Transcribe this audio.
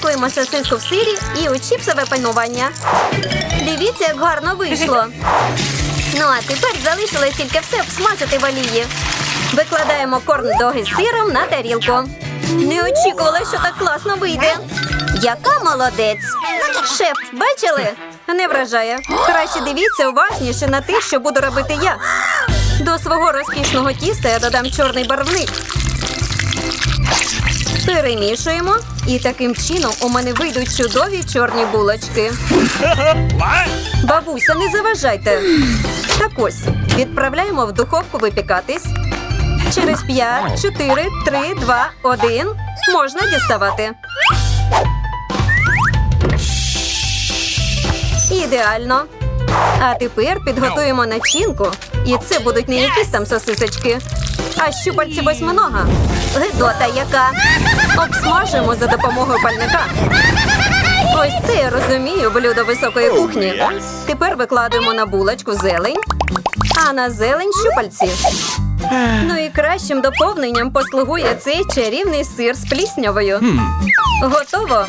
Запакуємо сосиску в сирі і у чіпсове панування. Дивіться, як гарно вийшло. Ну а тепер залишилось тільки все обсмажити в олії. Викладаємо корн-доги з сиром на тарілку. Не очікувала, що так класно вийде. Яка молодець! Шеф, бачили? Не вражає. Краще дивіться уважніше на те, що буду робити я. До свого розкішного тіста я додам чорний барвник. Перемішуємо, і таким чином у мене вийдуть чудові чорні булочки. Бабуся, не заважайте. Так ось, відправляємо в духовку випікатись. Через 5, 4, 3, 2, 1 можна діставати. Ідеально. А тепер підготуємо начинку. І це будуть не якісь там сосисочки, а щупальці восьминога. Гидота яка. Обсмажимо за допомогою пальника. Ось це я розумію блюдо високої кухні. Тепер викладаємо на булочку зелень, а на зелень щупальці. Ну і кращим доповненням послугує цей чарівний сир з пліснявою. Готово.